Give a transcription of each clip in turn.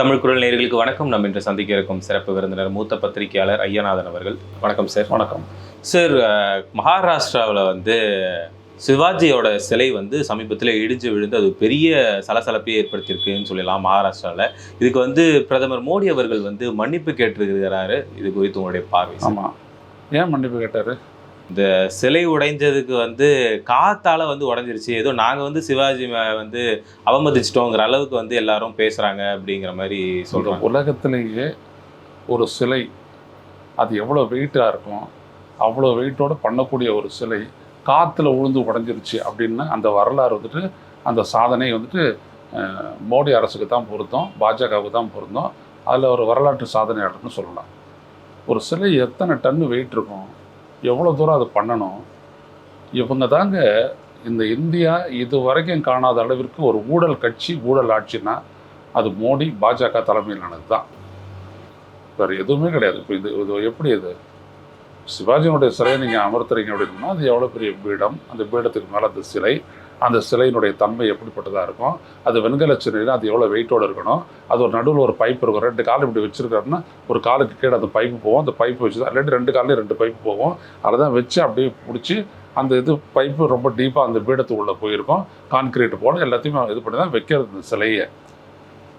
தமிழ் குரல் நேயர்களுக்கு வணக்கம். நம்ம இன்று சந்திக்க இருக்கும் சிறப்பு விருந்தினர் மூத்த பத்திரிகையாளர் ஐயநாதன் அவர்கள். வணக்கம் சார். வணக்கம். சார் மகாராஷ்டிராவில் வந்து சிவாஜியோட சிலை வந்து சமீபத்தில் இடிஞ்சு விழுந்து அது பெரிய சலசலப்பை ஏற்படுத்தியிருக்குன்னு சொல்லலாம் மகாராஷ்டிராவில் இதுக்கு வந்து பிரதமர் மோடி அவர்கள் வந்து மன்னிப்பு கேட்டிருக்கிறாரு. இது குறித்து உங்களுடைய பார்வை. ஆமாம் ஏன் மன்னிப்பு கேட்டார்? இந்த சிலை உடைஞ்சதுக்கு வந்து காத்தால் வந்து உடைஞ்சிருச்சு. ஏதோ நாங்கள் வந்து சிவாஜி வந்து அவமதிச்சிட்டோங்கிற அளவுக்கு வந்து எல்லாரும் பேசுகிறாங்க அப்படிங்கிற மாதிரி சொல்கிறோம் உலகத்திலேயே ஒரு சிலை அது எவ்வளோ வெயிட்டாக இருக்கும் அவ்வளோ வெயிட்டோடு பண்ணக்கூடிய ஒரு சிலை காற்றுல உழுந்து உடஞ்சிருச்சு அப்படின்னா அந்த வரலாறு வந்துட்டு அந்த சாதனை வந்துட்டு மோடி அரசுக்கு தான் பொருத்தம் பாஜகவுக்கு தான் பொருந்தோம். அதில் ஒரு வரலாற்று சாதனையாளர்னு சொல்லலாம். ஒரு சிலை எத்தனை டன்னு வெயிட் இருக்கும்? எவ்வளோ தூரம் அது பண்ணணும்? இவங்க தாங்க இந்த இந்தியா இது வரைக்கும் காணாத அளவிற்கு ஒரு ஊழல் கட்சி ஊழல் ஆட்சினா அது மோடி பாஜக தலைமையிலானது தான் வேறு எதுவுமே கிடையாது. இப்போ இது இது எப்படி இது? சிவாஜியினுடைய சிலையை நீங்கள் அமர்த்துறீங்க அப்படின்னா அது எவ்வளோ பெரிய பீடம்? அந்த பீடத்துக்கு மேலே அந்த சிலை அந்த சிலையினுடைய தன்மை எப்படிப்பட்டதாக இருக்கும்? அது வெண்கல சிலையில் அது எவ்வளோ வெயிட்டோடு இருக்கணும்? அது ஒரு நடுவில் ஒரு பைப் இருக்கும். ரெண்டு கால் இப்படி வச்சுருக்காருன்னா ஒரு காலுக்கு கீழே அந்த பைப்பு போகும். அந்த பைப்பு வச்சு தான் இல்லாட்டி ரெண்டு காலையும் ரெண்டு பைப்பு போகும். அதை தான் வச்சு அப்படியே பிடிச்சி அந்த இது பைப்பு ரொம்ப டீப்பாக அந்த பீடத்துக்குள்ளே போயிருக்கும். கான்கிரீட் போகணும் எல்லாத்தையுமே இது பண்ணி தான் வைக்கிறது இந்த சிலையை.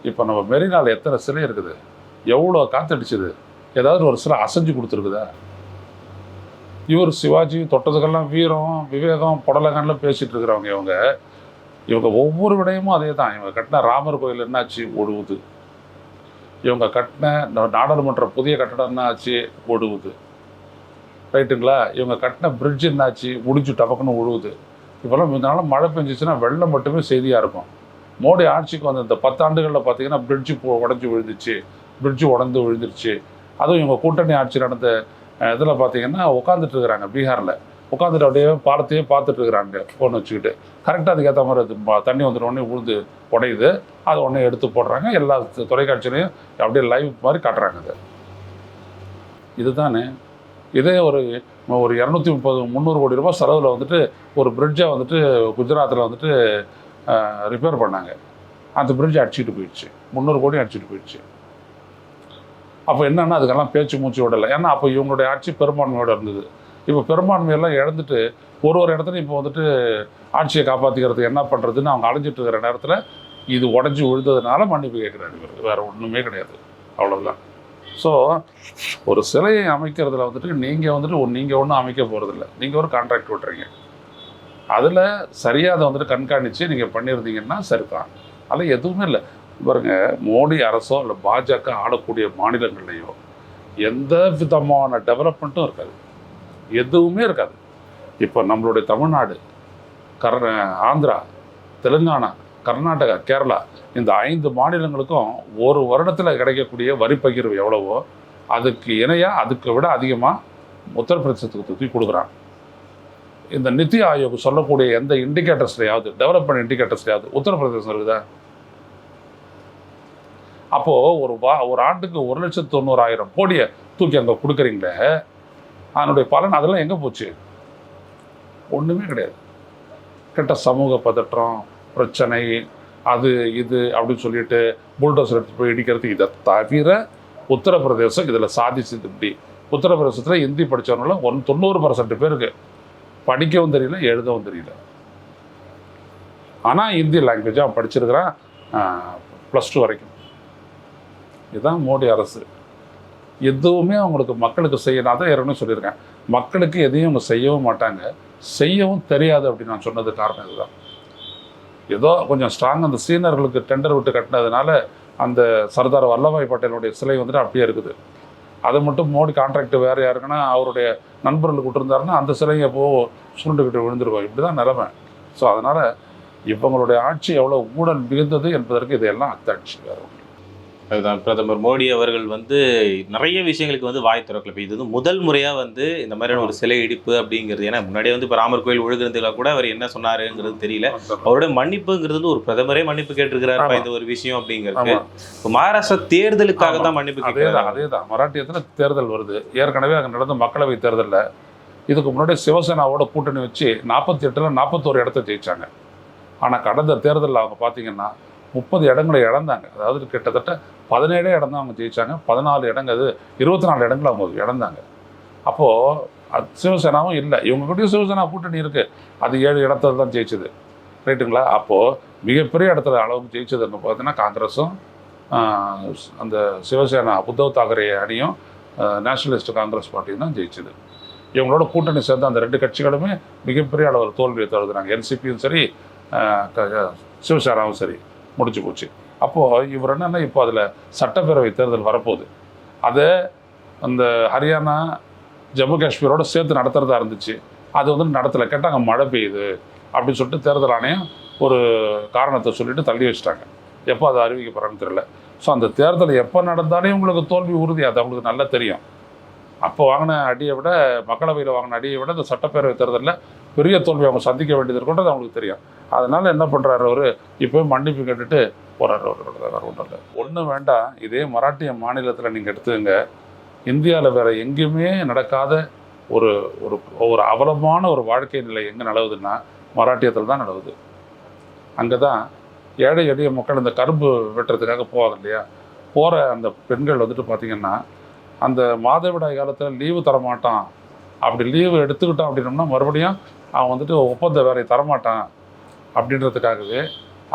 இப்போ நம்ம மெரினால எத்தனை சிலை இருக்குது? எவ்வளோ காத்தடிச்சுது? ஏதாவது ஒரு சிலை அசைஞ்சு கொடுத்துருக்குதா? இவர் சிவாஜி தொட்டதுக்கெல்லாம் வீரம் விவேகம் புடலகன்லாம் பேசிகிட்டு இருக்கிறவங்க இவங்க. இவங்க ஒவ்வொரு விடயமும் அதே தான் இவங்க கட்டின ராமர் கோயில் என்னாச்சு? ஒடுவுது. இவங்க கட்டின நாடாளுமன்ற புதிய கட்டடம் என்னாச்சு? ஒடுவுது. ரைட்டுங்களா? இவங்க கட்டின பிரிட்ஜ் என்னாச்சு? முடிஞ்சு டபக்குன்னு ஒழுகுது இப்போல்லாம் இதனால மழை பெஞ்சிச்சுன்னா வெள்ளம் மட்டுமே செய்தியாக இருக்கும். மோடி ஆட்சிக்கு வந்த இந்த பத்தாண்டுகளில் பார்த்தீங்கன்னா பிரிட்ஜு உடஞ்சி விழுந்துச்சு. பிரிட்ஜு உடந்து விழுந்துருச்சு. அதுவும் இவங்க கூட்டணி ஆட்சி நடந்த இதில் பார்த்தீங்கன்னா உட்காந்துட்டு இருக்கிறாங்க பீகாரில். உட்காந்துட்டு அப்படியே பாலத்தையே பார்த்துட்டு இருக்கிறாங்க ஃபோன் வச்சுக்கிட்டு. கரெக்டாக அதுக்கேற்ற மாதிரி அது தண்ணி வந்துட்டு உடனே உழுது உடையுது. அதை உடனே எடுத்து போடுறாங்க. எல்லா தொலைக்காட்சியிலையும் அப்படியே லைவ் மாதிரி காட்டுறாங்க அது. இதுதானே? இதே ஒரு ஒரு இரநூத்தி முப்பது முந்நூறு கோடி ரூபாய் செலவில் வந்துட்டு ஒரு பிரிட்ஜை வந்துட்டு குஜராத்தில் வந்துட்டு ரிப்பேர் பண்ணாங்க. அந்த பிரிட்ஜ் அடிச்சுட்டு போயிடுச்சு. முந்நூறு கோடி அடிச்சுட்டு போயிடுச்சு. அப்போ என்னென்னா அதுக்கெல்லாம் பேச்சு மூச்சு விடலை. ஏன்னா அப்போ இவங்களுடைய ஆட்சி பெரும்பான்மையோட இருந்தது. இப்போ பெரும்பான்மையெல்லாம் இழந்துட்டு ஒரு ஒரு இடத்துலையும் இப்போ வந்துட்டு ஆட்சியை காப்பாற்றிக்கிறதுக்கு என்ன பண்ணுறதுன்னு அவங்க அலைஞ்சிட்டு இருக்கிற நேரத்தில் இது உடஞ்சி விழுந்ததுனால மன்னிப்பு கேட்குறாரு இவர். வேறு ஒன்றுமே கிடையாது. அவ்வளோதான் ஸோ ஒரு சிலையை அமைக்கிறதுல வந்துட்டு நீங்கள் வந்துட்டு நீங்கள் ஒன்றும் அமைக்க போகிறதில்ல நீங்கள் ஒரு கான்ட்ராக்ட் விட்டுறீங்க. அதில் சரியாக அதை வந்துட்டு கண்காணித்து நீங்கள் பண்ணியிருந்தீங்கன்னா சரிதான். அதில் எதுவுமே இல்லை. பாருங்க மோடி அரசோ இல்லை பாஜக ஆளக்கூடிய மாநிலங்கள்லையோ எந்த விதமான டெவலப்மெண்ட்டும் இருக்காது. எதுவுமே இருக்காது. இப்போ நம்மளுடைய தமிழ்நாடு கர் ஆந்திரா தெலுங்கானா கர்நாடகா கேரளா இந்த ஐந்து மாநிலங்களுக்கும் ஒரு வருடத்தில் கிடைக்கக்கூடிய வரி பகிர்வு எவ்வளவோ அதுக்கு இணையாக அதுக்கு விட அதிகமாக உத்தரப்பிரதேசத்துக்கு தூக்கி கொடுக்குறாங்க. இந்த நிதி ஆயோக் சொல்லக்கூடிய எந்த இண்டிகேட்டர்ஸ்லையாவது டெவலப்மெண்ட் இண்டிகேட்டர்ஸ்லையாவது உத்தரப்பிரதேசம் இருக்குதா? அப்போது ஒரு வா ஒரு ஆண்டுக்கு ஒரு லட்சத்து தொண்ணூறாயிரம் கோடியை தூக்கி அங்கே கொடுக்குறீங்களே? அதனுடைய பலன் அதெல்லாம் எங்கே போச்சு? ஒன்றுமே கிடையாது. கெட்ட சமூக பதற்றம் பிரச்சனை அது இது அப்படின்னு சொல்லிட்டு புல்டோசர் எடுத்து போய் இடிக்கிறது இதை தவிர உத்தரப்பிரதேசம் இதில் சாதிச்சது இப்படி. உத்தரப்பிரதேசத்தில் ஹிந்தி படித்தவங்கள ஒன் தொண்ணூறு பர்சன்ட் பேருக்கு படிக்கவும் தெரியல எழுதவும் தெரியல. ஆனால் ஹிந்தி லாங்குவேஜ் அவன் படிச்சிருக்கிறான் ப்ளஸ் டூ வரைக்கும். இதுதான் மோடி அரசு. எதுவுமே அவங்களுக்கு மக்களுக்கு செய்யணும் அதான் ஏற்கனவே சொல்லியிருக்கேன். மக்களுக்கு எதையும் அவங்க செய்யவும் மாட்டாங்க. செய்யவும் தெரியாது அப்படின்னு நான் சொன்னது காரணம் இதுதான். ஏதோ கொஞ்சம் ஸ்ட்ராங் அந்த சீனர்களுக்கு டெண்டர் விட்டு கட்டினதுனால அந்த சர்தார் வல்லபாய் பட்டேலுடைய சிலை வந்துட்டு அப்படியே இருக்குது. அதை மட்டும் மோடி கான்ட்ராக்ட் வேறு யாருக்குன்னா அவருடைய நண்பர்களுக்கு விட்டுருந்தாருன்னா அந்த சிலையை போ சுருண்டுக்கிட்டு விழுந்துருவோம் இப்படி தான் நிலமை. ஸோ அதனால் இவங்களுடைய ஆட்சி எவ்வளோ ஊழல் மிகுந்தது என்பதற்கு இதையெல்லாம் அத்தாட்சி வேறு அதுதான். பிரதமர் மோடி அவர்கள் வந்து நிறைய விஷயங்களுக்கு வந்து வாய் திறக்கல. இப்போ இது வந்து முதல் முறையா வந்து இந்த மாதிரியான ஒரு சிலை இடிப்பு அப்படிங்கிறது. ஏன்னா முன்னாடியே வந்து இப்போ ராமர் கோயில் விழுகிறதுல கூட அவர் என்ன சொன்னாருங்கிறது தெரியல. அவருடைய மன்னிப்புங்கிறது வந்து ஒரு பிரதமரே மன்னிப்பு கேட்டிருக்கிறாரு. ஆமா. இந்த ஒரு விஷயம் அப்படிங்கிறது இப்போ மகாராஷ்டிரா தேர்தலுக்காக. தான் மன்னிப்பு கேட்கிறாரு? அதே தான். மராட்டியத்தில் தேர்தல் வருது. ஏற்கனவே அங்கே நடந்த மக்களவை தேர்தலில் இதுக்கு முன்னாடி சிவசேனாவோட கூட்டணி வச்சு நாற்பத்தி எட்டில் நாற்பத்தோரு இடத்த ஜெயிச்சாங்க. ஆனால் கடந்த தேர்தலில் அவங்க பார்த்தீங்கன்னா முப்பது இடங்களை இழந்தாங்க. அதாவது கிட்டத்தட்ட பதினேழே இடம் தான் அவங்க ஜெயித்தாங்க பதினாலு இடங்கள் அது இருபத்தி நாலு இடங்கள் அவங்க இழந்தாங்க. அப்போது அது சிவசேனாவும் இல்லை. இவங்க சிவசேனா கூட்டணி இருக்குது அது ஏழு இடத்துல தான் ஜெயிச்சது. ரைட்டுங்களா அப்போது மிகப்பெரிய இடத்துல அளவுக்கு ஜெயிச்சதுன்னு பார்த்தீங்கன்னா காங்கிரஸும் அந்த சிவசேனா உத்தவ் தாக்கரே அணியும் நேஷனலிஸ்ட் காங்கிரஸ் பார்ட்டியும் தான் ஜெயிச்சது. இவங்களோட கூட்டணி சேர்ந்து அந்த ரெண்டு கட்சிகளுமே மிகப்பெரிய அளவில் தோல்வியை தழுதுனாங்க என்சிபியும் சரி சிவசேனாவும் சரி. முடிஞ்சு போச்சு. அப்போது இவர் என்னென்னா இப்போ அதில் சட்டப்பேரவை தேர்தல் வரப்போகுது. அதை அந்த ஹரியானா ஜம்மு காஷ்மீரோட சேர்த்து நடத்துறதா இருந்துச்சு. அது வந்து நடத்தலை. கேட்டால் அங்கே மழை பெய்யுது. அப்படின்னு சொல்லிட்டு தேர்தல் ஆணையம் ஒரு காரணத்தை சொல்லிட்டு தள்ளி வச்சுட்டாங்க. எப்போ அது அறிவிக்கப்படுறேன்னு தெரியல. ஸோ அந்த தேர்தல் எப்போ நடந்தாலே உங்களுக்கு தோல்வி உறுதி. அது அவங்களுக்கு நல்லா தெரியும். அப்போ வாங்கின அடியை விட மக்களவையில் வாங்கின அடியை விட இந்த சட்டப்பேரவை தேர்தலில் பெரிய தோல்வி அவங்க சந்திக்க வேண்டியது இருக்குன்றது அவங்களுக்கு தெரியும். அதனால என்ன பண்ணுறாரு அவர்? இப்போ மன்னிப்பு கேட்டுட்டு போகிறாரு அவர். ஒன்றும் இல்லை ஒன்றும் வேண்டாம். இதே மராட்டிய மாநிலத்தில் நீங்கள் எடுத்துங்க இந்தியாவில் வேற எங்கேயுமே நடக்காத ஒரு ஒரு ஒரு அவலமான ஒரு வாழ்க்கை நிலை எங்கே நடவுதுன்னா மராட்டியத்தில் தான் நடவுது அங்கே தான் ஏழை எளிய மக்கள் இந்த கரும்பு வெட்டுறதுக்காக போவாங்க இல்லையா? போகிற அந்த பெண்கள் வந்துட்டு பார்த்திங்கன்னா அந்த மாதவிடாய் காலத்தில் லீவு தரமாட்டான். அப்படி லீவு எடுத்துக்கிட்டோம் அப்படின்னம்னா மறுபடியும் அவன் வந்துட்டு ஒப்பந்த வேலையை தரமாட்டான் அப்படின்றதுக்காகவே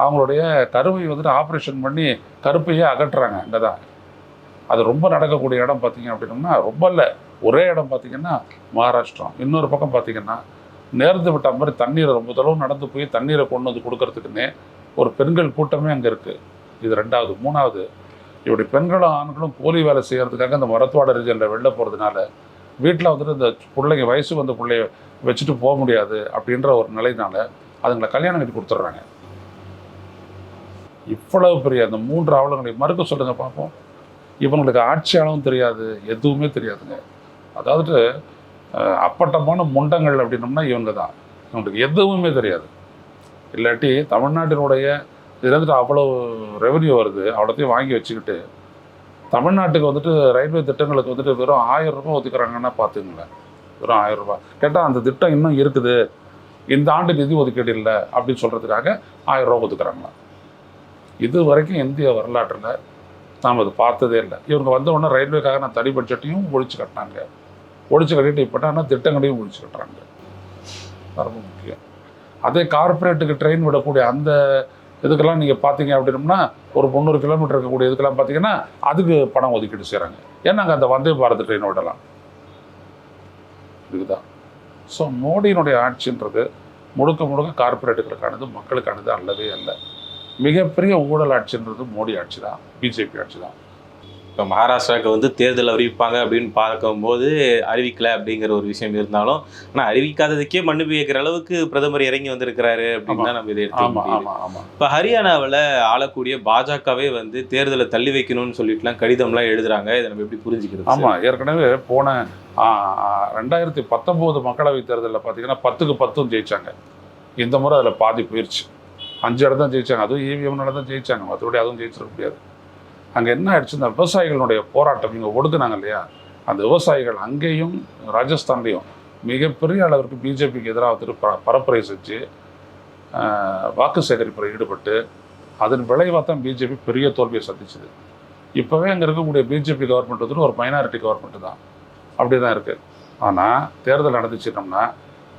அவங்களுடைய கருவை வந்துட்டு ஆப்ரேஷன் பண்ணி கருப்பையே அகற்றுறாங்க இங்கே தான் அது ரொம்ப நடக்கக்கூடிய இடம் பார்த்தீங்க அப்படின்னம்னா ரொம்ப இல்லை. ஒரே இடம் பார்த்திங்கன்னா மகாராஷ்டிரம். இன்னொரு பக்கம் பார்த்தீங்கன்னா நேர்ந்து விட்ட மாதிரி தண்ணீரை ரொம்ப தளவு நடந்து போய் தண்ணீரை கொண்டு வந்து கொடுக்கறதுக்குன்னே ஒரு பெண்கள் கூட்டமே அங்கே இருக்குது இது ரெண்டாவது. மூணாவது இப்படி பெண்களும் ஆண்களும் கூலி வேலை செய்கிறதுக்காக இந்த மரத்துவாட ரீஜனில் வெளில போகிறதுனால வீட்டில் வந்துட்டு இந்த பிள்ளைங்க வயசுக்கு வந்த பிள்ளைய வச்சுட்டு போக முடியாது அப்படின்ற ஒரு நிலையினால அதுங்களை கல்யாணம் கட்டி கொடுத்துட்றாங்க. இவ்வளவு பெரிய அந்த மூன்று அவலங்களை மறுக்க சொல்லுங்க பார்ப்போம். இவங்களுக்கு ஆட்சியாளவும் தெரியாது எதுவுமே தெரியாதுங்க. அதாவது அப்பட்டமான முண்டங்கள் அப்படின்னம்னா இவங்க தான். இவங்களுக்கு எதுவுமே தெரியாது. இல்லாட்டி தமிழ்நாட்டினுடைய இதுல அவ்வளோ ரெவன்யூ வருது அவ்வளோத்தையும் வாங்கி வச்சுக்கிட்டு தமிழ்நாட்டுக்கு வந்துட்டு ரயில்வே திட்டங்களுக்கு வந்துட்டு வெறும் ஆயிரம் ரூபாய் ஒதுக்குறாங்கன்னா பார்த்துங்களேன் வெறும் ஆயிரம் ரூபாய். கேட்டால் அந்த திட்டம் இன்னும் இருக்குது. இந்த ஆண்டு நிதி ஒதுக்கீடு இல்லை அப்படின்னு சொல்கிறதுக்காக ஆயிரம் ரூபாய் ஒதுக்குறாங்களா? இது வரைக்கும் இந்திய வரலாற்றில் நாம் அது பார்த்ததே இல்லை. இவங்க வந்த உடனே ரயில்வேக்காக நான் தனி பட்ஜெட்டையும் ஒழிச்சு கட்டினாங்க. ஒழிச்சு கட்டிட்டு ஆனால் திட்டங்களையும் ஒழிச்சு கட்டுறாங்க. ரொம்ப முக்கியம். அதே கார்ப்பரேட்டுக்கு ட்ரெயின் விடக்கூடிய அந்த இதுக்கெல்லாம் நீங்கள் பார்த்தீங்க அப்படின்னம்னா ஒரு முந்நூறு கிலோமீட்டர் இருக்கக்கூடிய இதுக்கெல்லாம் பார்த்தீங்கன்னா அதுக்கு பணம் ஒதுக்கீடு செய்கிறாங்க ஏன்னா அங்கே அந்த வந்தே பாரத் ட்ரெயின் விடலாம்? இதுதான் ஸோ மோடியினுடைய ஆட்சின்றது முழுக்க முழுக்க கார்ப்பரேட்டுகளுக்கானது மக்களுக்கானது அல்லவே அல்ல. மிகப்பெரிய ஊழல் ஆட்சின்றது மோடி ஆட்சி தான் பிஜேபி ஆட்சி தான் இப்போ மகாராஷ்டிராவுக்கு வந்து தேர்தல் அறிவிப்பாங்க அப்படின்னு பார்க்கும்போது அறிவிக்கல அப்படிங்கிற ஒரு விஷயம் இருந்தாலும் ஆனால் அறிவிக்காததுக்கே மன்னிப்பு கேட்குற அளவுக்கு பிரதமர் இறங்கி வந்திருக்கிறாரு அப்படின்னு தான் நம்ம இதை ஆமாம் இப்போ ஹரியானாவில் ஆளக்கூடிய பாஜகவே வந்து தேர்தலை தள்ளி வைக்கணும்னு சொல்லிட்டுலாம் கடிதம்லாம் எழுதுறாங்க. இதை நம்ம எப்படி புரிஞ்சுக்கிறது ஆமாம் ஏற்கனவே போன ரெண்டாயிரத்தி பத்தொம்போது மக்களவைத் தேர்தலில் பார்த்தீங்கன்னா பத்துக்கு பத்தும் ஜெயிச்சாங்க. இந்த முறை அதில் பாதி போயிடுச்சு அஞ்சு இடம் தான் ஜெயிச்சாங்க. அதுவும் இவிஎம்னால தான் ஜெயிச்சாங்க. மற்றபடி அதுவும் ஜெயிச்சிட முடியாது. அங்கே என்ன ஆயிடுச்சு? இந்த விவசாயிகளுடைய போராட்டம் இங்கே ஒடுக்குனாங்க இல்லையா? அந்த விவசாயிகள் அங்கேயும் ராஜஸ்தான்லேயும் மிகப்பெரிய அளவிற்கு பிஜேபிக்கு எதிராக வந்துட்டு ப பரப்புரை செஞ்சு வாக்கு சேகரிப்பில் ஈடுபட்டு அதன் விளைவாக தான் பிஜேபி பெரிய தோல்வியை சந்திச்சுது. இப்போவே அங்கே இருக்கக்கூடிய பிஜேபி கவர்மெண்ட் வந்து ஒரு மைனாரிட்டி கவர்மெண்ட் தான். அப்படி தான் இருக்குது ஆனால் தேர்தல் நடந்துச்சுட்டோம்னா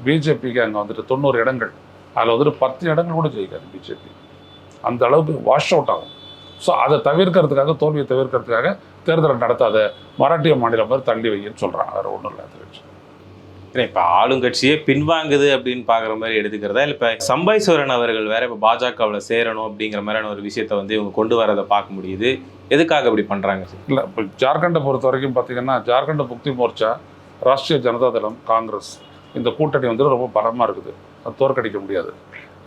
பிஜேபிக்கு அங்கே வந்துட்டு தொண்ணூறு இடங்கள் அதில் வந்துட்டு பத்து இடங்கள் கூட ஜெயிக்காது பிஜேபி. அந்த அளவுக்கு வாஷ் அவுட் ஆகும். ஸோ அதை தவிர்க்கிறதுக்காக தோல்வியை தவிர்க்கிறதுக்காக தேர்தலை நடத்தாத மராட்டிய மாநிலம் மாதிரி தள்ளி வைன்னு சொல்கிறாங்க வேறு ஒன்றும் இல்லை வச்சு. இப்போ ஆளுங்கட்சியே பின்வாங்குது அப்படின்னு பார்க்குற மாதிரி எடுத்துக்கிறதா? இல்லை இப்போ சம்பைஸ்வரன் அவர்கள் வேற இப்போ பாஜகவில் சேரணும் அப்படிங்கிற மாதிரியான ஒரு விஷயத்த வந்து இவங்க கொண்டு வரதை பார்க்க முடியுது. எதுக்காக இப்படி பண்ணுறாங்க இல்லை இப்போ ஜார்க்கண்டை பொறுத்த வரைக்கும் பார்த்தீங்கன்னா ஜார்க்கண்ட் முக்தி மோர்ச்சா ராஷ்ட்ரிய ஜனதா தளம் காங்கிரஸ் இந்த கூட்டணி வந்து ரொம்ப பலமாக இருக்குது. அது தோற்கடிக்க முடியாது.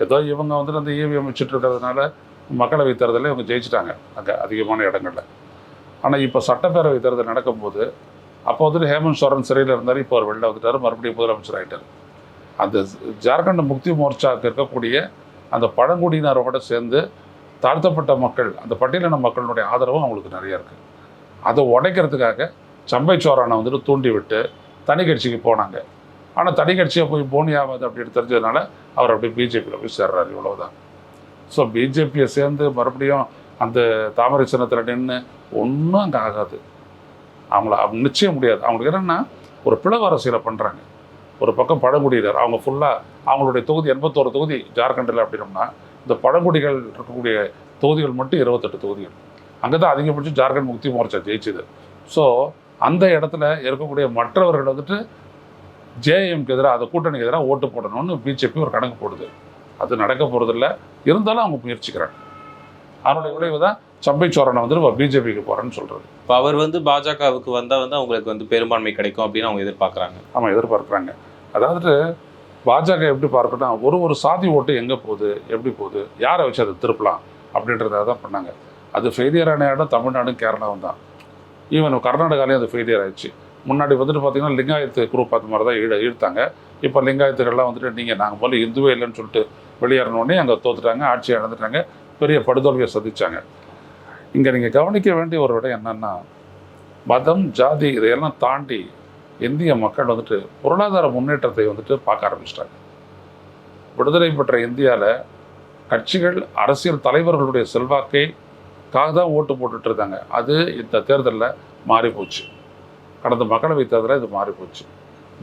ஏதோ இவங்க வந்துட்டு அந்த இவிஎம் வச்சுட்டு இருக்கிறதுனால மக்களவை தேர்தலில் இவங்க ஜெயிச்சிட்டாங்க அங்கே அதிகமான இடங்களில். ஆனால் இப்போ சட்டப்பேரவை தேர்தல் நடக்கும்போது அப்போ வந்துட்டு ஹேமந்த் சோரன் சிறையில் இருந்தார் இப்போ அவர் வெளில வந்துட்டார் மறுபடியும் முதலமைச்சர் ஆகிட்டார் அந்த ஜார்க்கண்ட் முக்தி மோர்ச்சாவுக்கு இருக்கக்கூடிய அந்த பழங்குடியினரோட சேர்ந்து தாழ்த்தப்பட்ட மக்கள் அந்த பட்டியலின மக்களுடைய ஆதரவும் அவங்களுக்கு நிறைய இருக்குது அதை உடைக்கிறதுக்காக சம்பை சோரானை வந்துட்டு தூண்டி விட்டு தனி கட்சிக்கு போனாங்க. ஆனால் தனி கட்சியாக போய் போனி ஆகாது அப்படின்னு தெரிஞ்சதுனால அவர் அப்படியே பிஜேபியில் போய் சேர்றாரு இவ்வளோதான் ஸோ பிஜேபியை சேர்ந்து மறுபடியும் அந்த தாமரை சின்னத்தில் நின்று ஒன்றும் அங்கே ஆகாது. அவங்கள அவங்க நிச்சயம் முடியாது. அவங்களுக்கு என்னென்னா ஒரு பிளவு அரசியலை பண்ணுறாங்க ஒரு பக்கம் பழங்குடியினர் அவங்க ஃபுல்லாக அவங்களுடைய தொகுதி எண்பத்தோரு தொகுதி ஜார்க்கண்டில் அப்படின்னோம்னா இந்த பழங்குடிகள் இருக்கக்கூடிய தொகுதிகள் மட்டும் இருபத்தெட்டு தொகுதிகள். அங்கே தான் அதிகபட்சம் ஜார்க்கண்ட் முக்தி மோர்ச்சா ஜெயிச்சுது. ஸோ அந்த இடத்துல இருக்கக்கூடிய மற்றவர்கள் வந்துட்டு ஜேஎம்க்கு எதிராக அந்த கூட்டணிக்கு எதிராக ஓட்டு போடணும்னு பிஜேபி ஒரு கணக்கு போடுது. அது நடக்க போகிறதில்ல இருந்தாலும் அவங்க முயற்சிக்கிறாங்க. அதனுடைய விளைவு தான் சம்பை சோரனை வந்து பிஜேபிக்கு போகிறேன்னு சொல்கிறது இப்போ அவர் வந்து பாஜகவுக்கு வந்தால் வந்து அவங்களுக்கு வந்து பெரும்பான்மை கிடைக்கும் அப்படின்னு அவங்க எதிர்பார்க்குறாங்க. ஆமாம் எதிர்பார்க்குறாங்க. அதாவது பாஜக எப்படி பார்க்கணும் ஒரு ஒரு சாதி ஓட்டு எங்கே போகுது எப்படி போகுது யாரை வச்சு அதை திருப்பலாம் அப்படின்றத தான் பண்ணாங்க. அது ஃபெயிலியர் ஆன இடம் தமிழ்நாடும் கேரளாவும் தான். ஈவன் கர்நாடகாலையும் அது ஃபெயிலியர் ஆயிடுச்சு. முன்னாடி வந்துட்டு பார்த்தீங்கன்னா லிங்காயத்து குரூப் அந்த மாதிரி தான் ஈழ இழுத்தாங்க இப்போ லிங்காயத்துக்கள்லாம் வந்துட்டு நீங்கள் நாங்கள் போல இந்துவே இல்லைன்னு சொல்லிட்டு வெளியேறினோடனே அங்கே தோத்துட்டாங்க ஆட்சியை இழந்துட்டாங்க பெரிய படுதோல்வியை சந்திச்சாங்க. இங்கே நீங்கள் கவனிக்க வேண்டிய ஒரு விடம் என்னென்னா மதம் ஜாதி இதையெல்லாம் தாண்டி இந்திய மக்கள் வந்துட்டு பொருளாதார முன்னேற்றத்தை வந்துட்டு பார்க்க ஆரம்பிச்சிட்டாங்க. விடுதலை பெற்ற இந்தியாவில் கட்சிகள் அரசியல் தலைவர்களுடைய செல்வாக்கைக்காக தான் ஓட்டு போட்டுட்டு இருந்தாங்க அது இந்த தேர்தலில் மாறிப்போச்சு கடந்த மக்களவை தேர்தலில் இது மாறிப்போச்சு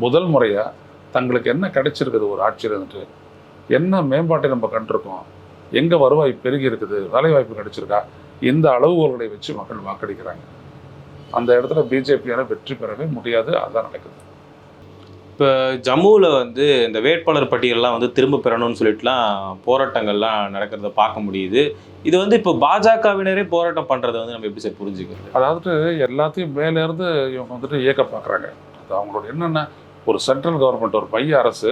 முதல் முறையாக தங்களுக்கு என்ன கிடைச்சிருக்குது ஒரு ஆட்சியில் இருந்துட்டு என்ன மேம்பாட்டை நம்ம கண்டிருக்கோம்? எங்கே வருவாய் பெருகி இருக்குது? வேலைவாய்ப்பு கிடைச்சிருக்கா? இந்த அளவுகோல்களை வச்சு மக்கள் வாக்களிக்கிறாங்க. அந்த இடத்துல பிஜேபியால் வெற்றி பெறவே முடியாது. அதான் நடக்குது. இப்போ ஜம்முவில் வந்து இந்த வேட்பாளர் பட்டியல்லாம் வந்து திரும்ப பெறணும்னு சொல்லிட்டுலாம் போராட்டங்கள்லாம் நடக்கிறத பார்க்க முடியுது. இது வந்து இப்போ பாஜகவினரே போராட்டம் பண்ணுறதை வந்து நம்ம எப்படி சார் புரிஞ்சுக்கிறது? அதாவது எல்லாத்தையும் மேலேருந்து இவங்க வந்துட்டு இயக்க பார்க்குறாங்க. அது அவங்களோட என்னென்ன ஒரு சென்ட்ரல் கவர்மெண்ட் ஒரு மைய அரசு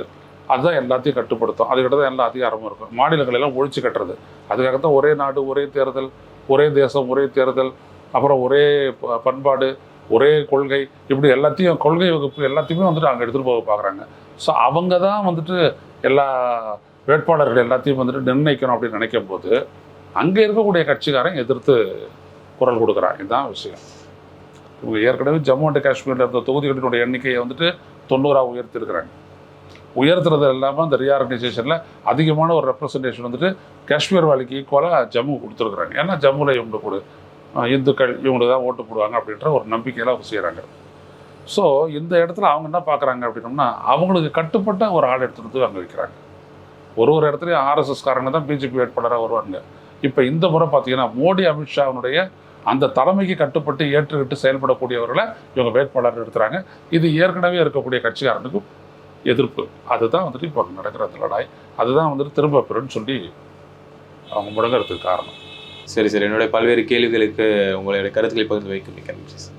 அதுதான் எல்லாத்தையும் கட்டுப்படுத்தும். அதுக்கிட்ட தான் எல்லா அதிகாரமும் இருக்கும். மாநிலங்கள் எல்லாம் ஒழிச்சு கட்டுறது. அதுக்காக தான் ஒரே நாடு ஒரே தேர்தல் ஒரே தேசம் ஒரே தேர்தல் அப்புறம் ஒரே ப- பண்பாடு ஒரே கொள்கை இப்படி எல்லாத்தையும் கொள்கை வகுப்பு எல்லாத்தையுமே வந்துட்டு அங்கே எடுத்துகிட்டு போக பார்க்குறாங்க ஸோ அவங்க தான் வந்துட்டு எல்லா வேட்பாளர்கள் எல்லாத்தையும் வந்துட்டு நிர்ணயிக்கணும் அப்படின்னு நினைக்கும் போது அங்கே இருக்கக்கூடிய கட்சிக்காரன் எதிர்த்து குரல் கொடுக்குறான். இதுதான் விஷயம். இவங்க ஏற்கனவே ஜம்மு அண்ட் காஷ்மீரில் இருந்த தொகுதிகளினுடைய எண்ணிக்கையை வந்துட்டு தொண்ணூறாக உயர்த்திருக்கிறாங்க உயர்த்துறது இல்லாமல் அந்த ரீஆர்கனைசேஷனில் அதிகமான ஒரு ரெப்ரசன்டேஷன் வந்துட்டு காஷ்மீர் வேலைக்கு ஈக்குவலாக ஜம்மு கொடுத்துருக்குறாங்க. ஏன்னா ஜம்முவில் இவங்க கொடு இந்துக்கள் இவங்களுக்கு தான் ஓட்டு போடுவாங்க அப்படின்ற ஒரு நம்பிக்கையில் அவங்க செய்கிறாங்க ஸோ இந்த இடத்துல அவங்க என்ன பார்க்குறாங்க அப்படின்னோம்னா அவங்களுக்கு கட்டுப்பட்ட ஒரு ஆள் எடுத்துகிட்டு வந்து அங்கே வைக்கிறாங்க. ஒரு ஒரு இடத்துலையும் ஆர்எஸ்எஸ் காரங்க தான் பிஜேபி வேட்பாளராக வருவாங்க இப்போ இந்த முறை பார்த்தீங்கன்னா மோடி அமித்ஷாவுடைய அந்த தலைமைக்கு கட்டுப்பட்டு ஏற்றுக்கிட்டு செயல்படக்கூடியவர்களை இவங்க வேட்பாளர் எடுத்துகிறாங்க இது ஏற்கனவே இருக்கக்கூடிய கட்சிக்காரனுக்கும் எதிர்ப்பு. அதுதான் வந்துட்டு இப்போ நடக்கிற அந்த லடாய் அதுதான் வந்துட்டு திரும்ப பெறுன்னு சொல்லி அவங்க முடங்கிறதுக்கு காரணம். சரி சரி. என்னுடைய பல்வேறு கேள்விகளுக்கு உங்களுடைய கருத்துக்களை பகிர்ந்து வைக்க மிக்க நன்றி சார்.